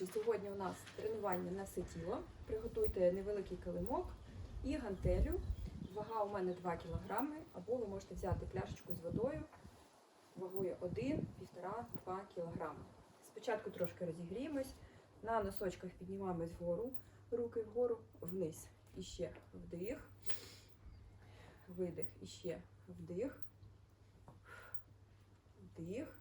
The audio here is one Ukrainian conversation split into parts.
Отже, сьогодні у нас тренування на все тіло. Приготуйте невеликий килимок і гантелю. Вага у мене 2 кг, або ви можете взяти пляшечку з водою вагою 1, 1,5-2 кг. Спочатку трошки розігріємось, на носочках піднімаємось вгору, руки вгору, вниз. І ще вдих, видих, і ще вдих, вдих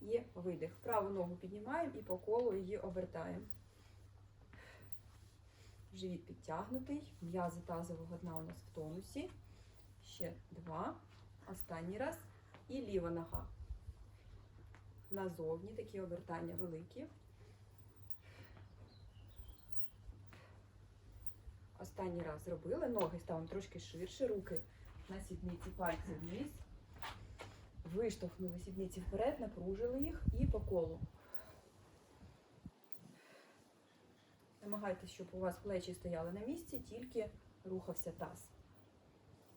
і видих. Праву ногу піднімаємо і по колу її обертаємо. Живіт підтягнутий, м'язи тазового дна у нас в тонусі. Ще два. Останній раз. І ліва нога. Назовні такі обертання великі. Останній раз зробили. Ноги ставимо трошки ширше, руки на сідниці, пальці вниз. Виштовхнули сідниці вперед, напружили їх і по колу. Намагайтесь, щоб у вас плечі стояли на місці, тільки рухався таз.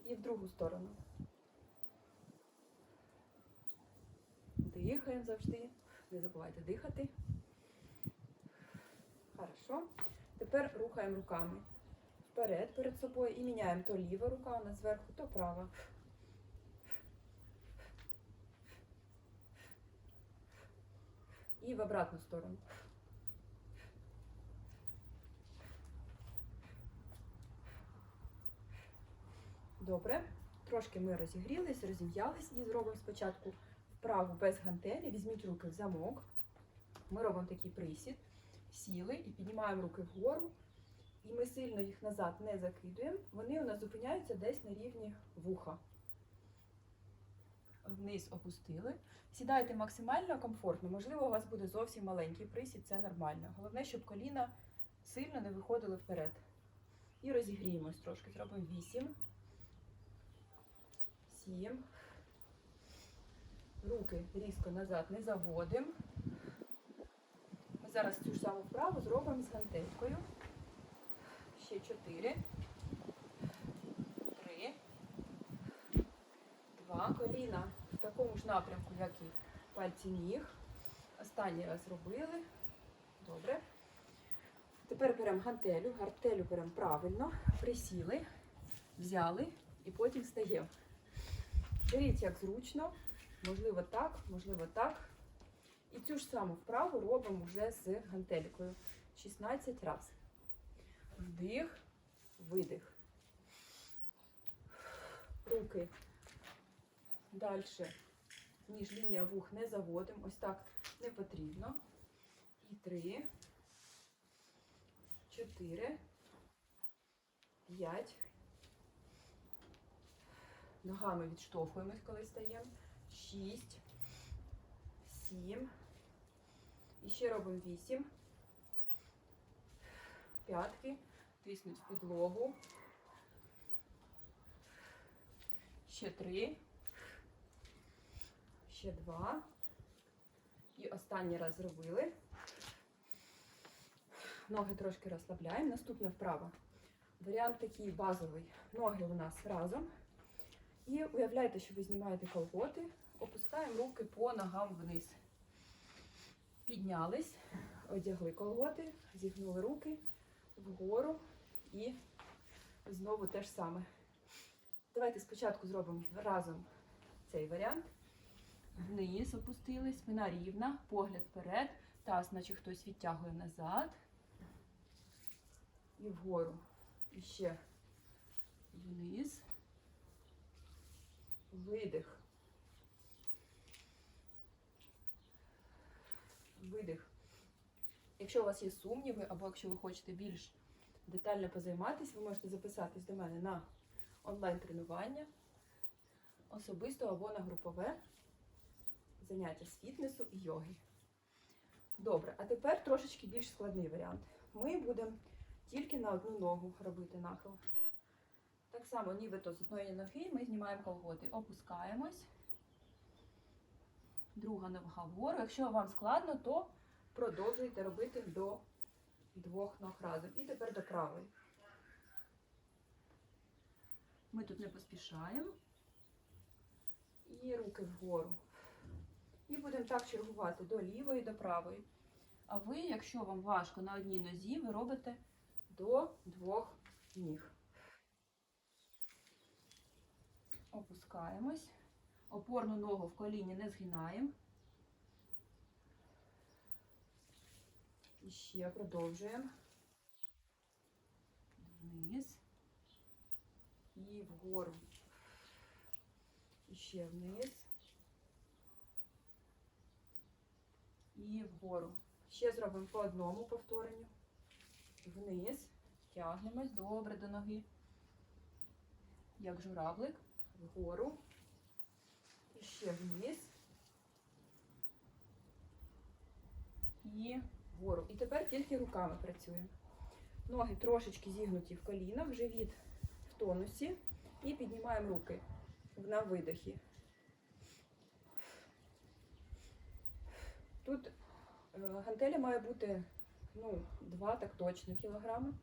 І в другу сторону. Дихаємо завжди. Не забувайте дихати. Хорошо. Тепер рухаємо руками вперед перед собою і міняємо то ліва рука у нас зверху, то права. І в обратну сторону. Добре. Трошки ми розігрілись, розім'ялись і зробимо спочатку вправу без гантелі. Візьміть руки в замок. Ми робимо такий присід. Сіли і піднімаємо руки вгору. І ми сильно їх назад не закидуємо. Вони у нас зупиняються десь на рівні вуха. Вниз опустили. Сідайте максимально комфортно. Можливо, у вас буде зовсім маленький присід, це нормально. Головне, щоб коліна сильно не виходили вперед. І розігріємось трошки. Зробимо 8, 7. Руки різко назад не заводимо. Ми зараз цю ж саму вправу зробимо з гантелькою. Ще 4, 3, 2. Коліна в такому ж напрямку, як і пальці ніг. Останній раз робили. Добре. Тепер беремо гантелю. Гантелю беремо правильно. Присіли, взяли і потім стаємо. Беріть як зручно. Можливо так, можливо так. І цю ж саму вправу робимо вже з гантелькою. 16 разів. Вдих, видих. Руки далі, ніж лінія вух не заводимо. Ось так не потрібно. І три, чотири, п'ять. Ногами відштовхуємось, коли стаємо. Шість, сім. І ще робимо вісім. П'ятки. Тиснуть в підлогу. Ще три. Ще два. І останній раз зробили. Ноги трошки розслабляємо. Наступна вправа. Варіант такий базовий. Ноги у нас разом. І уявляйте, що ви знімаєте колготи, опускаємо руки по ногам вниз. Піднялись, одягли колготи, зігнули руки вгору і знову те ж саме. Давайте спочатку зробимо разом цей варіант. Вниз опустились, спина рівна, погляд вперед, таз, наче хтось відтягує назад. І вгору. І ще вниз. Видих. Видих. Якщо у вас є сумніви, або якщо ви хочете більш детально позайматися, ви можете записатись до мене на онлайн-тренування, особисто або на групове заняття з фітнесу і йоги. Добре, а тепер трошечки більш складний варіант. Ми будемо тільки на одну ногу робити нахил. Так само, нібито з одної ноги ми знімаємо колготи, опускаємось. Друга нога вгору. Якщо вам складно, то продовжуйте робити до двох ног разом. І тепер до правої. Ми тут не поспішаємо. І руки вгору. І будемо так чергувати до лівої, до правої. А ви, якщо вам важко на одній нозі, ви робите до двох ніг. Опускаємось. Опорну ногу в коліні не згинаємо. І ще продовжуємо. Вниз. І вгору. І ще вниз. І вгору. Ще зробимо по одному повторенню. Вниз. Тягнемось добре до ноги. Як журавлик. Вгору. І ще вниз. І вгору. І тепер тільки руками працюємо. Ноги трошечки зігнуті в колінах, живіт в тонусі. І піднімаємо руки на видохі. Тут гантеля має бути ну, 2 так точно кілограми,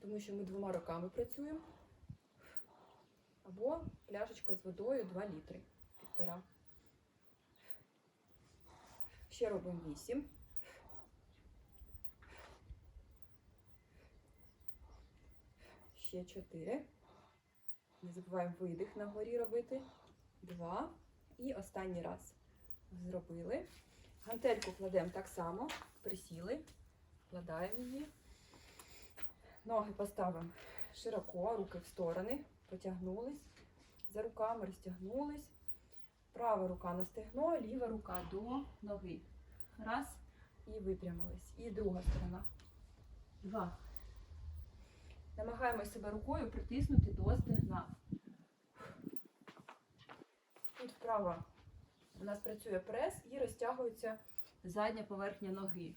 тому що ми двома руками працюємо. Або пляшечка з водою 2 літри, півтора. Ще робимо 8. Ще 4. Не забуваємо видих на горі робити. Два. І останній раз зробили. Гантельку кладемо так само. Присіли. Вкладаємо її. Ноги поставимо широко, руки в сторони. Потягнулись. За руками розтягнулись. Права рука на стегно, ліва рука до ноги. Раз. І випрямились. І друга сторона. Два. Намагаємося себе рукою притиснути до стегна. Тут вправо у нас працює прес і розтягується задня поверхня ноги.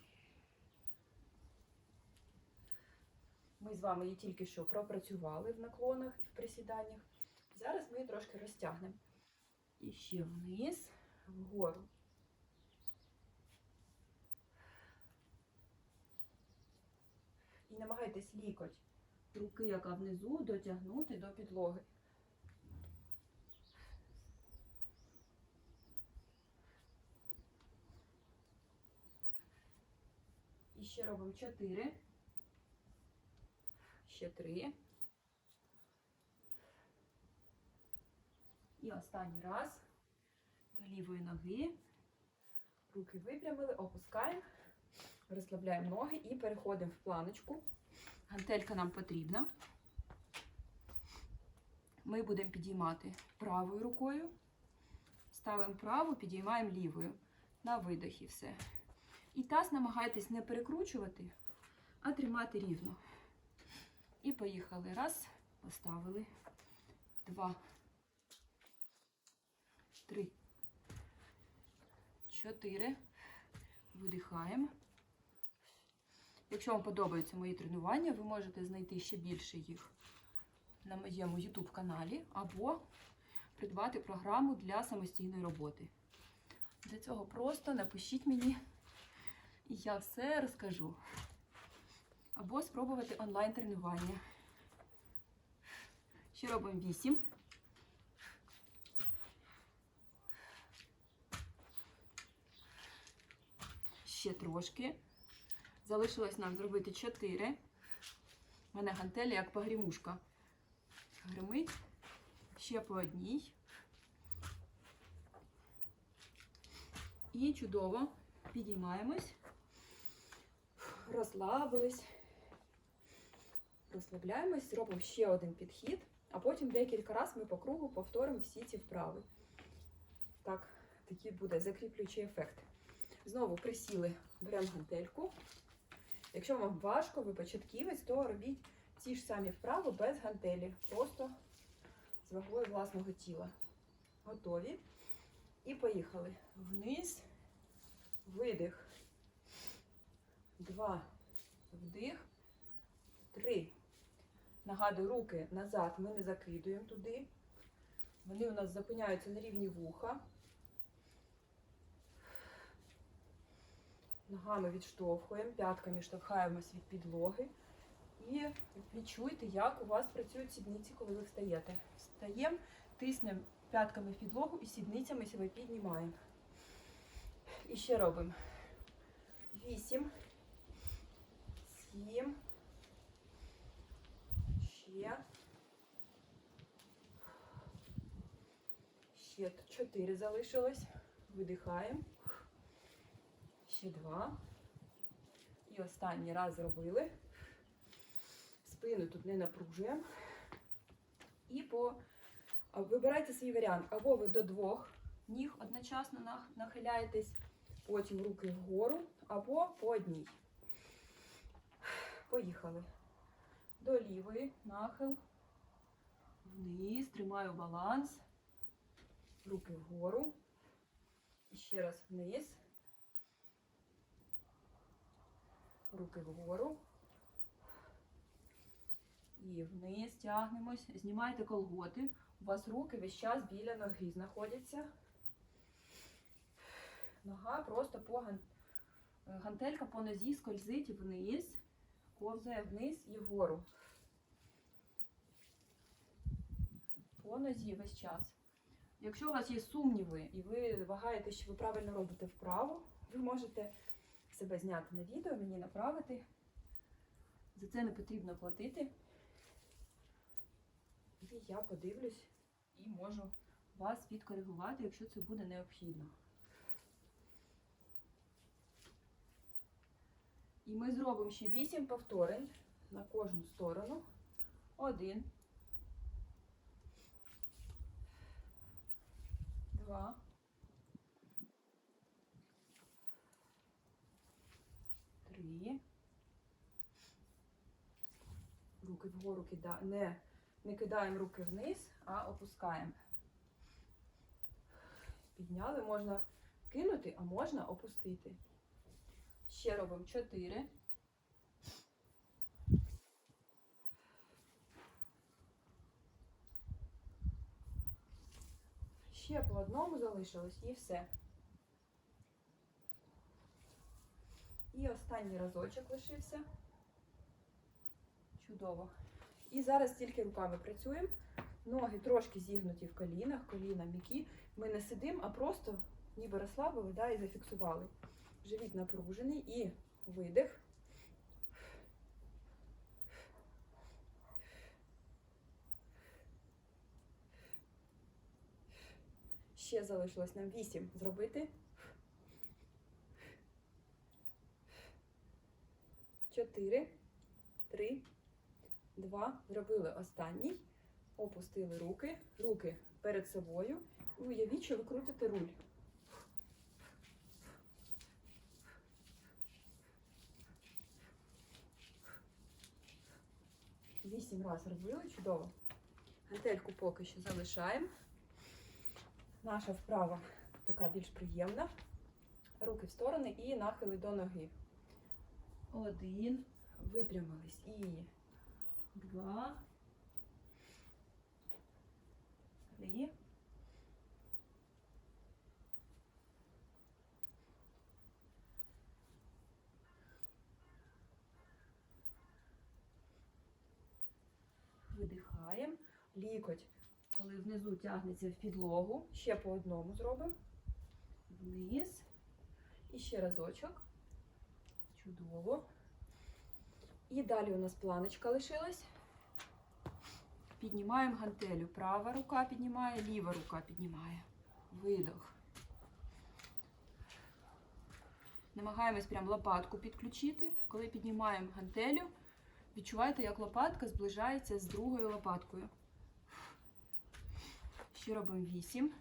Ми з вами її тільки що пропрацювали в наклонах і в присіданнях. Зараз ми її трошки розтягнемо. І ще вниз, вгору. І намагайтесь лікоть руки, яка внизу, дотягнути до підлоги. Ще робимо 4. Ще 3. І останній раз до лівої ноги. Руки випрямили, опускаємо, розслабляємо ноги і переходимо в планочку. Гантелька нам потрібна. Ми будемо підіймати правою рукою. Ставимо праву, підіймаємо лівою. На видохі все. І таз намагайтесь не перекручувати, а тримати рівно. І поїхали. Раз, поставили. Два. Три. Чотири. Видихаємо. Якщо вам подобаються мої тренування, ви можете знайти ще більше їх на моєму YouTube каналі або придбати програму для самостійної роботи. Для цього просто напишіть мені, і я все розкажу. Або спробувати онлайн-тренування. Ще робимо 8. Ще трошки. Залишилось нам зробити 4. У мене гантелі як погрімушка. Гримить. Ще по одній. І чудово. Підіймаємось. Розслабились. Розслабляємось, зробимо ще один підхід, а потім декілька разів ми по кругу повторимо всі ці вправи. Так, такий буде закріплюючий ефект. Знову присіли, беремо гантельку. Якщо вам важко, ви початківець, то робіть ті ж самі вправи без гантелі, просто з вагою власного тіла. Готові. І поїхали. Вниз, видих. Два. Вдих. Три. Нагадую, руки назад ми не закидуємо туди. Вони у нас зупиняються на рівні вуха. Ногами відштовхуємо, п'ятками штовхаємось від підлоги. І відчуйте, як у вас працюють сідниці, коли ви встаєте. Встаємо, тиснемо п'ятками в підлогу і сідницями себе піднімаємо. І ще робимо Вісім. Сім. Ще. Ще чотири залишилось. Видихаємо. Ще два. І останній раз зробили. Спину тут не напружуємо. І по вибирайте свій варіант. Або ви до двох ніг одночасно нахиляєтесь, потім руки вгору, або по одній. Поїхали. До лівої нахил. Вниз, тримаю баланс. Руки вгору. І ще раз вниз. Руки вгору. І вниз тягнемось. Знімайте колготи. У вас руки весь час біля ноги знаходяться. Нога просто по гантелька по нозі скользить вниз, ковзає вниз і вгору. По нозі весь час. Якщо у вас є сумніви і ви вагаєте, що ви правильно робите вправо, ви можете себе зняти на відео, мені направити. За це не потрібно платити. І я подивлюсь і можу вас відкоригувати, якщо це буде необхідно. І ми зробимо ще 8 повторень на кожну сторону. Один. Два. Три. Руки вгору кидаємо. Не, не кидаємо руки вниз, а опускаємо. Підняли, можна кинути, а можна опустити. Ще робимо 4. Ще по одному залишилось і все. І останній разочок лишився. Чудово. І зараз тільки руками працюємо. Ноги трошки зігнуті в колінах, коліна м'які. Ми не сидимо, а просто ніби розслабили да, і зафіксували. Живіт напружений і видих. Ще залишилось нам 8 зробити. 4, 3, 2. Зробили останній. Опустили руки. Руки перед собою. І уявіть, що ви крутите руль. Вісім разів робили, чудово. Гантельку поки що залишаємо. Наша вправа така більш приємна. Руки в сторони і нахили до ноги. Один. Випрямились. І два. Три. Видихаємо. Лікоть, коли внизу тягнеться в підлогу. Ще по одному зробимо. Вниз. І ще разочок. Чудово. І далі у нас планочка лишилась. Піднімаємо гантелю. Права рука піднімає, ліва рука піднімає. Видох. Намагаємось прям лопатку підключити. Коли піднімаємо гантелю, відчувайте, як лопатка зближається з другою лопаткою. Ще робимо 8,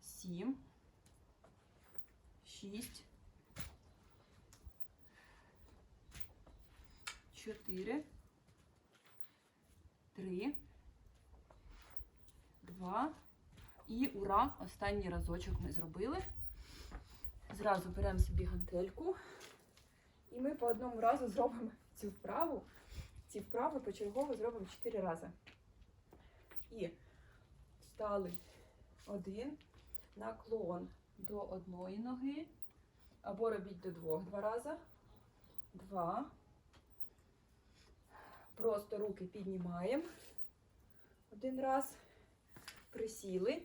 7, 6, 4, 3, 2 і ура! Останній разочок ми зробили. Зразу беремо собі гантельку. І ми по одному разу зробимо цю вправу. Ці вправи почергово зробимо 4 рази. І встали один, наклон до одної ноги, або робіть до двох два рази. Два. Просто руки піднімаємо. Один раз. Присіли.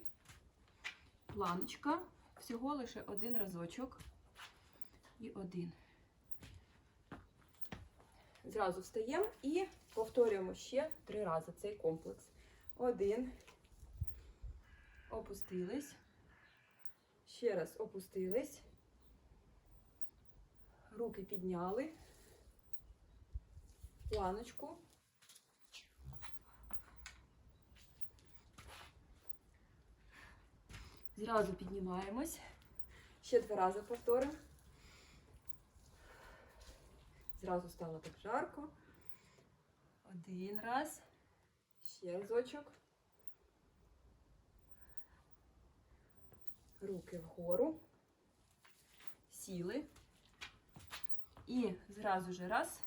Планочка. Всього лише один разочок. і один. Зразу встаємо і повторюємо ще три рази цей комплекс. Один. Опустились. Ще раз опустились. Руки підняли. Планочку. Зразу піднімаємось. Ще два рази повторимо. Зразу стало так жарко. Один раз. Ще разочок. Руки вгору. Сіли. І зразу же раз.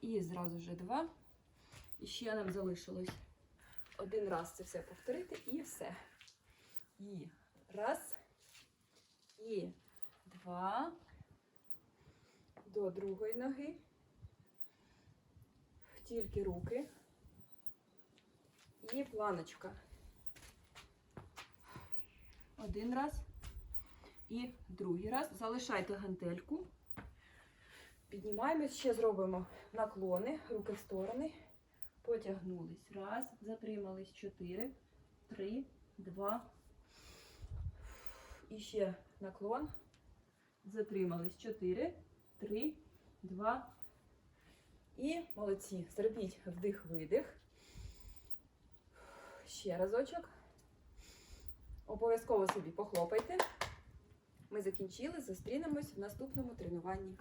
І зразу же два. І ще нам залишилось один раз це все повторити і все. І раз. І два. До другої ноги. Тільки руки. І планочка. Один раз. І другий раз. Залишайте гантельку. Піднімаємось, ще зробимо наклони, руки в сторони. Потягнулись. Раз, затримались. Чотири, три, два. І ще наклон. Затримались. Чотири, три, два. І молодці. Зробіть вдих-видих. Ще разочок. Обов'язково собі похлопайте. Ми закінчили. Зустрінемось в наступному тренуванні.